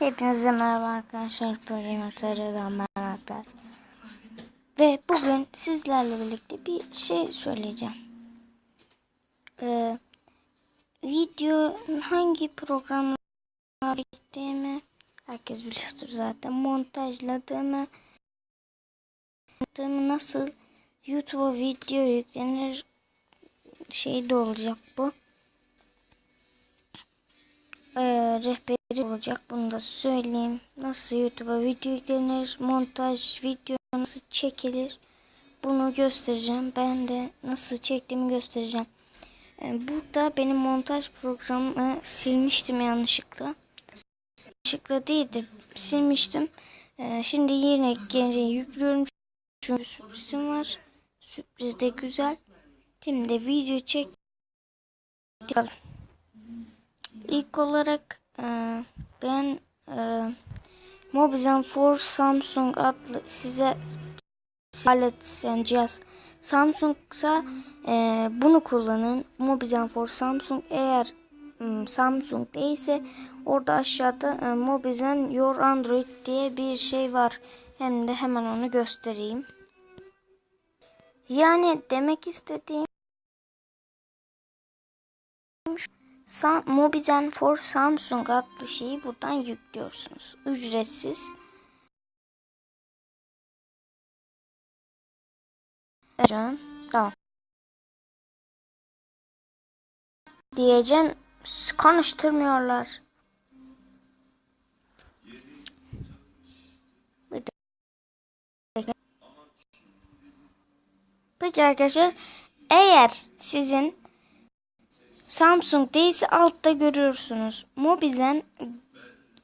Hepinize merhaba arkadaşlar. Projem Sarı'dan ben Alper. Ve bugün sizlerle birlikte bir şey söyleyeceğim. Ee, video hangi programla çektiğimi herkes biliyordur zaten. Montajladığımı nasıl YouTube'a video yüklenir şey de olacak bu. Ee, rehberi olacak. Bunu da söyleyeyim. Nasıl YouTube'a video yüklenir, montaj video nasıl çekilir bunu göstereceğim. Ben de nasıl çektiğimi göstereceğim. Ee, burada benim montaj programı silmiştim yanlışlıkla. Yanlışlıkla değildi. Silmiştim. Ee, şimdi yine geri yüklüyorum. Çünkü sürprizim var. Sürpriz de güzel. Şimdi video çek. İlk olarak e, ben e, Mobizen for Samsung adlı size alet yani cihaz Samsung ise e, bunu kullanın. Mobizen for Samsung eğer m, Samsung değilse orada aşağıda e, Mobizen Your Android diye bir şey var. Hem de hemen onu göstereyim. Yani demek istediğim Sam Mobizen for Samsung adlı şeyi buradan yüklüyorsunuz. Ücretsiz. Canım. Tamam. Diyeceğim konuşturmuyorlar. Peki arkadaşlar eğer sizin Samsung değilse altta görüyorsunuz. Mobizen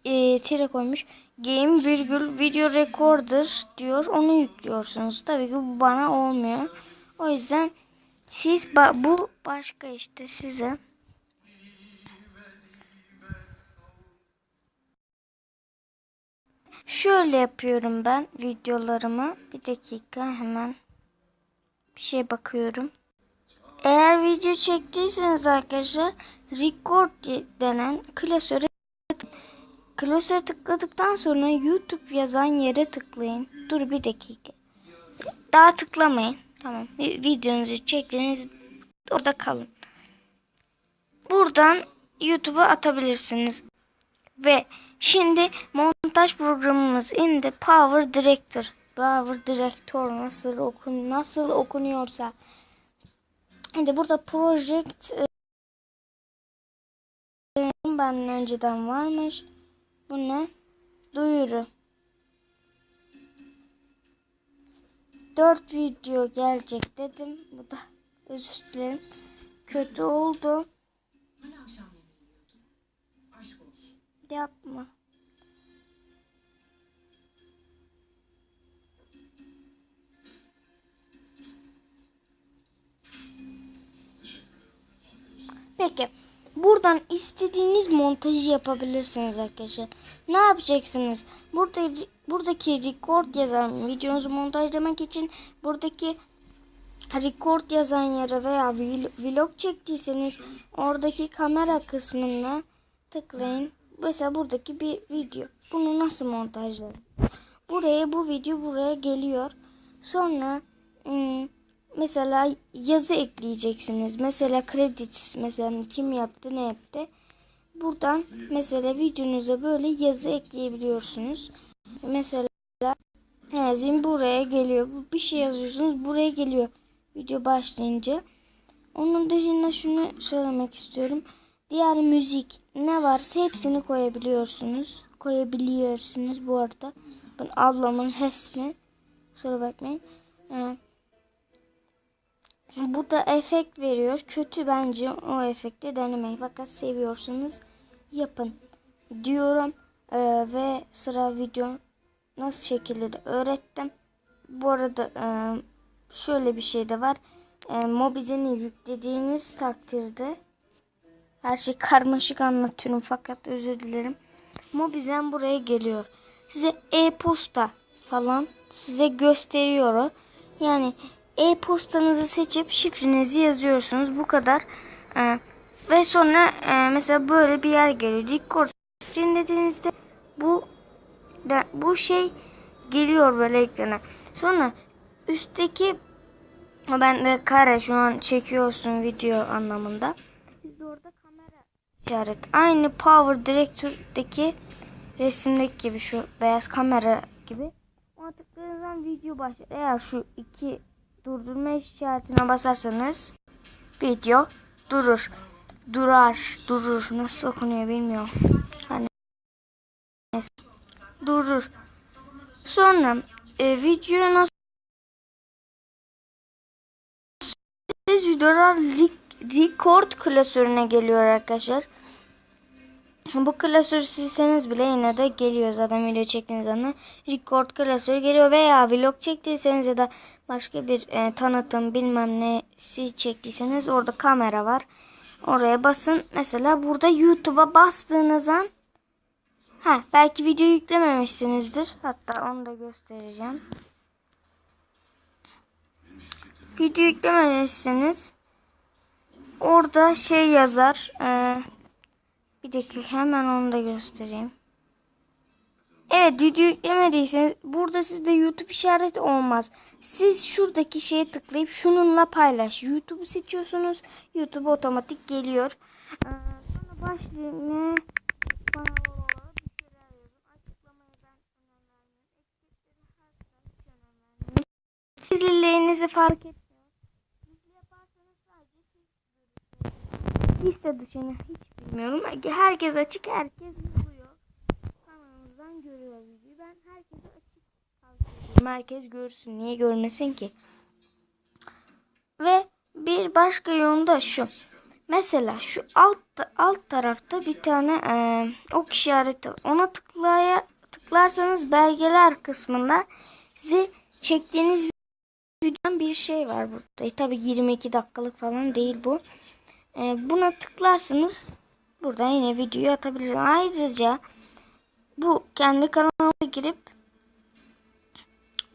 e, tire koymuş. Game virgül video recorder diyor. Onu yüklüyorsunuz. Tabii ki bu bana olmuyor. O yüzden siz ba bu başka işte size. Şöyle yapıyorum ben videolarımı. Bir dakika hemen bir şey bakıyorum. Eğer video çektiyseniz arkadaşlar record denen klasöre klasöre tıkladıktan sonra YouTube yazan yere tıklayın. Dur bir dakika. Daha tıklamayın. Tamam. Videonuzu çektiniz. Orada kalın. Buradan YouTube'a atabilirsiniz. Ve şimdi montaj programımız in the Power Director. Power Director nasıl okun nasıl okunuyorsa Şimdi burada project e, benden önceden varmış. Bu ne? Duyuru. 4 video gelecek dedim. Bu da özür dilerim. Kötü oldu. Yapma. Peki. Buradan istediğiniz montajı yapabilirsiniz arkadaşlar. Ne yapacaksınız? Burada buradaki record yazan videonuzu montajlamak için buradaki record yazan yere veya vlog çektiyseniz oradaki kamera kısmına tıklayın. Mesela buradaki bir video. Bunu nasıl montajlayın? Buraya bu video buraya geliyor. Sonra ım, mesela yazı ekleyeceksiniz. Mesela credits mesela kim yaptı ne etti. Buradan mesela videonuza böyle yazı ekleyebiliyorsunuz. Mesela yazayım buraya geliyor. Bir şey yazıyorsunuz buraya geliyor. Video başlayınca. Onun dışında şunu söylemek istiyorum. Diğer müzik ne varsa hepsini koyabiliyorsunuz. Koyabiliyorsunuz bu arada. Ben ablamın resmi. Kusura bakmayın. Ee, bu da efekt veriyor. Kötü bence o efekti denemeyin. Fakat seviyorsanız yapın diyorum. Ee, ve sıra video nasıl çekilir öğrettim. Bu arada e, şöyle bir şey de var. E, Mobizen'i yüklediğiniz takdirde her şey karmaşık anlatıyorum fakat özür dilerim. Mobizen buraya geliyor. Size e-posta falan size gösteriyor. Yani e-postanızı seçip şifrenizi yazıyorsunuz. Bu kadar. Ee, ve sonra e, mesela böyle bir yer geliyor. Record screen dediğinizde bu da, bu şey geliyor böyle ekrana. Sonra üstteki ben de kare şu an çekiyorsun video anlamında. Biz de orada kamera işaret. Aynı Power Director'daki resimdeki gibi şu beyaz kamera gibi. Ona tıkladığınız zaman video başlar. Eğer şu iki durdurma işaretine basarsanız video durur. Durar, durur. Nasıl okunuyor bilmiyorum. Hani. Durur. Sonra e, videoyu nasıl videolar re- record klasörüne geliyor arkadaşlar. Bu klasörü silseniz bile yine de geliyor zaten video çektiğiniz anda. Record klasörü geliyor veya vlog çektiyseniz ya da başka bir e, tanıtım bilmem nesi çektiyseniz orada kamera var. Oraya basın. Mesela burada YouTube'a bastığınız an ha belki video yüklememişsinizdir. Hatta onu da göstereceğim. Video yüklememişsiniz. Orada şey yazar. Ee, bir dakika hemen onu da göstereyim. Evet video yüklemediyseniz burada sizde YouTube işareti olmaz. Siz şuradaki şeye tıklayıp şununla paylaş. YouTube'u seçiyorsunuz. YouTube otomatik geliyor. Ee, sonra vermiyorum. Gizliliğinizi fark etmiyor. Gizli yaparsanız sadece siz. Liste dışını hiç bilmiyorum. Herkes açık, herkes buluyor. Kanalımızdan görüyor videoyu. Ben herkese açık tavsiye. Herkes görsün. Niye görmesin ki? Ve bir başka yolu da şu. Mesela şu alt alt tarafta bir tane e, ok işareti. Ona tıklaya, tıklarsanız belgeler kısmında size çektiğiniz videodan bir şey var burada. E, tabi 22 dakikalık falan değil bu. E, buna tıklarsınız buradan yine videoyu atabilirsiniz. Ayrıca bu kendi kanalıma girip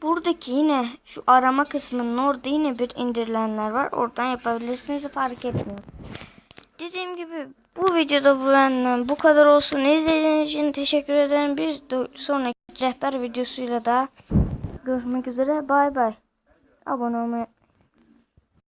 buradaki yine şu arama kısmının orada yine bir indirilenler var. Oradan yapabilirsiniz fark etmiyor. Dediğim gibi bu videoda bu benden bu kadar olsun. İzlediğiniz için teşekkür ederim. Bir sonraki rehber videosuyla da görüşmek üzere. Bay bay. Abone olmayı